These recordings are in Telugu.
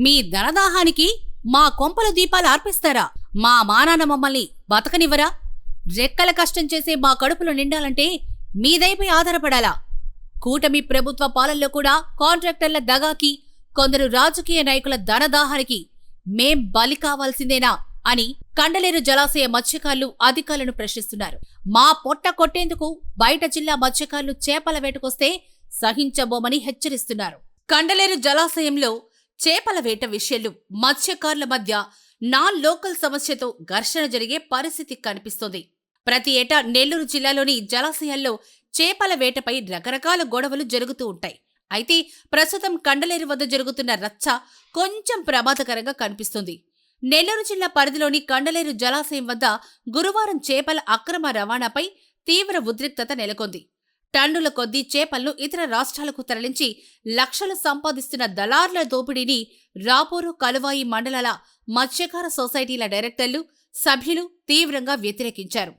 మీ ధనదాహానికి మా కొంపల దీపాలు అర్పిస్తారా? మా మానాన మమ్మల్ని బతకనివ్వరా? రెక్కల కష్టం చేసే మా కడుపులు నిండాలంటే మీదైపై ఆధారపడాలా? కూటమి ప్రభుత్వ పాలనలో కూడా కాంట్రాక్టర్ల దగాకి కొందరు రాజకీయ నాయకుల ధనదాహానికి మేం బలి కావాల్సిందేనా అని కండలేరు జలాశయ మత్స్యకారులు అధికారులను ప్రశ్నిస్తున్నారు. మా పొట్ట కొట్టేందుకు బయట జిల్లా మత్స్యకారులు చేపల వేటకొస్తే సహించబోమని హెచ్చరిస్తున్నారు. కండలేరు జలాశయంలో చేపల వేట విషయంలో మత్స్యకారుల మధ్య నాన్ లోకల్ సమస్యతో ఘర్షణ జరిగే పరిస్థితి కనిపిస్తోంది. ప్రతి ఏటా నెల్లూరు జిల్లాలోని జలాశయాల్లో చేపల వేటపై రకరకాల గొడవలు జరుగుతూ ఉంటాయి. అయితే ప్రస్తుతం కండలేరు వద్ద జరుగుతున్న రచ్చ కొంచెం ప్రమాదకరంగా కనిపిస్తుంది. నెల్లూరు జిల్లా పరిధిలోని కండలేరు జలాశయం వద్ద గురువారం చేపల అక్రమ రవాణాపై తీవ్ర ఉద్రిక్తత నెలకొంది. టన్నుల కొద్దీ చేపలను ఇతర రాష్ట్రాలకు తరలించి లక్షలు సంపాదిస్తున్న దళార్ల దోపిడీని రాపూరు కలువాయి మండలాల మత్స్యకార సొసైటీల డైరెక్టర్లు సభ్యులు తీవ్రంగా వ్యతిరేకించారు.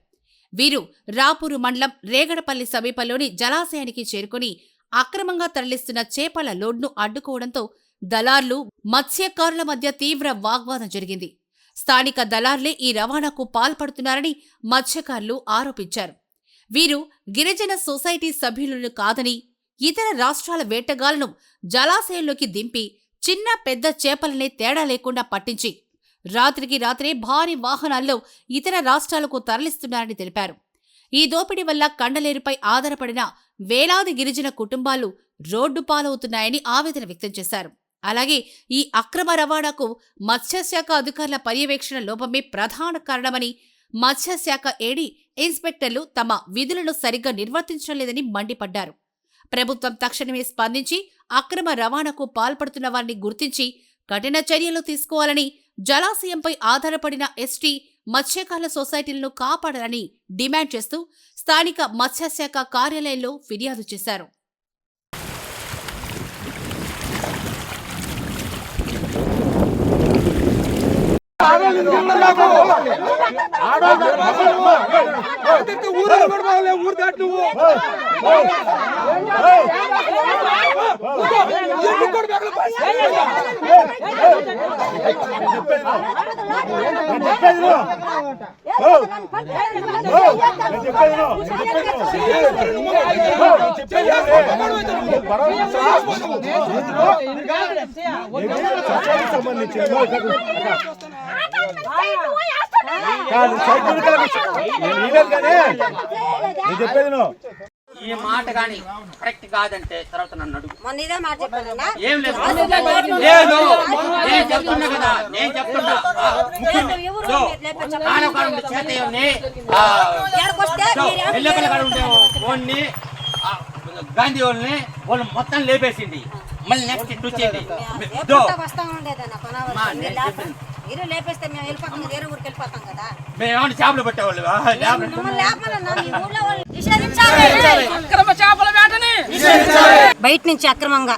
వీరు రాపూరు మండలం రేగడపల్లి సమీపంలోని జలాశయానికి చేరుకుని అక్రమంగా తరలిస్తున్న చేపల లోడ్ను అడ్డుకోవడంతో దళార్లు మత్స్యకారుల మధ్య తీవ్ర వాగ్వాదం జరిగింది. స్థానిక దళార్లే ఈ రవాణాకు పాల్పడుతున్నారని మత్స్యకారులు ఆరోపించారు. వీరు గిరిజన సొసైటీ సభ్యులను కాదని ఇతర రాష్ట్రాల వేటగాళ్ళను జలాశయంలోకి దింపి చిన్న పెద్ద చేపలనే తేడా లేకుండా పట్టించి రాత్రికి రాత్రే భారీ వాహనాల్లో ఇతర రాష్ట్రాలకు తరలిస్తున్నారని తెలిపారు. ఈ దోపిడీ వల్ల కండలేరుపై ఆధారపడిన వేలాది గిరిజన కుటుంబాలు రోడ్డు పాలవుతున్నాయని ఆవేదన వ్యక్తం చేశారు. అలాగే ఈ అక్రమ రవాణాకు మత్స్యశాఖ అధికారుల పర్యవేక్షణ లోపమే ప్రధాన కారణమని మత్స్యశాఖ ఏడీ ఇన్స్పెక్టర్లు తమ విధులను సరిగ్గా నిర్వర్తించడం లేదని మండిపడ్డారు. ప్రభుత్వం తక్షణమే స్పందించి అక్రమ రవాణాకు పాల్పడుతున్న వారిని గుర్తించి కఠిన చర్యలు తీసుకోవాలని జలాశయంపై ఆధారపడిన ఎస్టీ మత్స్యకారుల సొసైటీలను కాపాడాలని డిమాండ్ చేస్తూ స్థానిక మత్స్యశాఖ కార్యాలయంలో ఫిర్యాదు చేశారు. ఊరు కూడా ఊరు దాటి నువ్వు కాదు సైకిల్ నేను చెప్పేది నువ్వు ఈ మాట గాని కరెక్ట్ కాదంటే తర్వాత నన్ను అడుగు మొన్న ఇదే మాట ఏం లేదు నేను చెప్తున్నా కదా నేను చెప్తున్నా ఆ, ఉండే గాంధీ వాళ్ళని వాళ్ళు మొత్తం లేపేసింది మళ్ళీ నెక్స్ట్ ఇటు వచ్చేది లేపేస్తే మేము వెళ్ళిపోతాం వేరే ఊరికి వెళ్ళిపోతాం కదా. మేము చేపలు పెట్టేవాళ్ళు చేపలు బయట నుంచి అక్రమంగా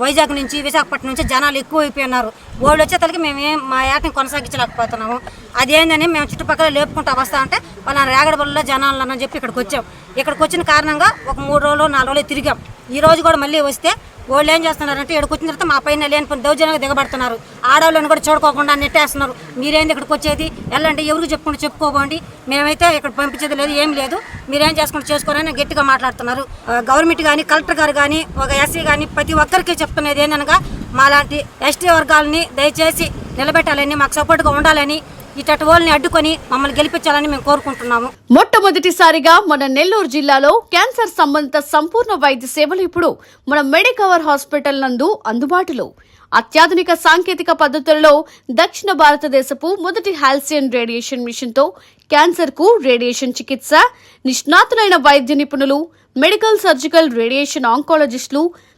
వైజాగ్ నుంచి విశాఖపట్నం నుంచి జనాలు ఎక్కువ అయిపోయినారు వాళ్ళు వచ్చేతలకి మేము ఏం మా ఏటని కొనసాగించలేకపోతున్నాము. అదేందని మేము చుట్టుపక్కల లేపుకుంటూ వస్తా అంటే వాళ్ళ రేగడబల్లో జనాలు అని చెప్పి ఇక్కడికి వచ్చాం. ఇక్కడికి వచ్చిన కారణంగా ఒక మూడు రోజులు నాలుగు రోజులు తిరిగాం. ఈ రోజు కూడా మళ్ళీ వస్తే వాళ్ళు ఏం చేస్తున్నారంటే ఇక్కడికి వచ్చిన తర్వాత మా పైన లేని దౌర్జన్యంగా దిగబడుతున్నారు. ఆడవాళ్ళని కూడా చూడకోకుండా నెట్టేస్తున్నారు. మీరేంది ఇక్కడికి వచ్చేది? వెళ్ళండి ఎవరికి చెప్పుకుంటూ చెప్పుకోబోండి. మేమైతే ఇక్కడ పంపించేది లేదు ఏం లేదు. మీరేం చేసుకుంటూ చేసుకోరని గట్టిగా మాట్లాడుతున్నారు. గవర్నమెంట్ కానీ కలెక్టర్ గారు కానీ ఒక ఎస్సీ కానీ ప్రతి ఒక్కరికి చెప్తున్నది ఏందనగా మాలాంటి ఎస్టీ వర్గాలని దయచేసి నిలబెట్టాలని మాకు సపోర్ట్గా ఉండాలని ఈ వాళ్ళని అడ్డుకొని మమ్మల్ని గెలిపించాలని మేము కోరుకుంటున్నాము. మొట్టమొదటిసారిగా మన నెల్లూరు జిల్లాలో క్యాన్సర్ సంబంధిత సంపూర్ణ వైద్య సేవలు ఇప్పుడు మన మెడికవర్ హాస్పిటల్ నందు అందుబాటులో. అత్యాధునిక సాంకేతిక పద్ధతులలో దక్షిణ భారతదేశపు మొదటి హాల్సియన్ రేడియేషన్ మిషన్తో క్యాన్సర్కు క్యాన్సర్కు రేడియేషన్ చికిత్స నిష్ణాతులైన వైద్య నిపుణులు మెడికల్ సర్జికల్ రేడియేషన్ ఆంకాలజిస్టులు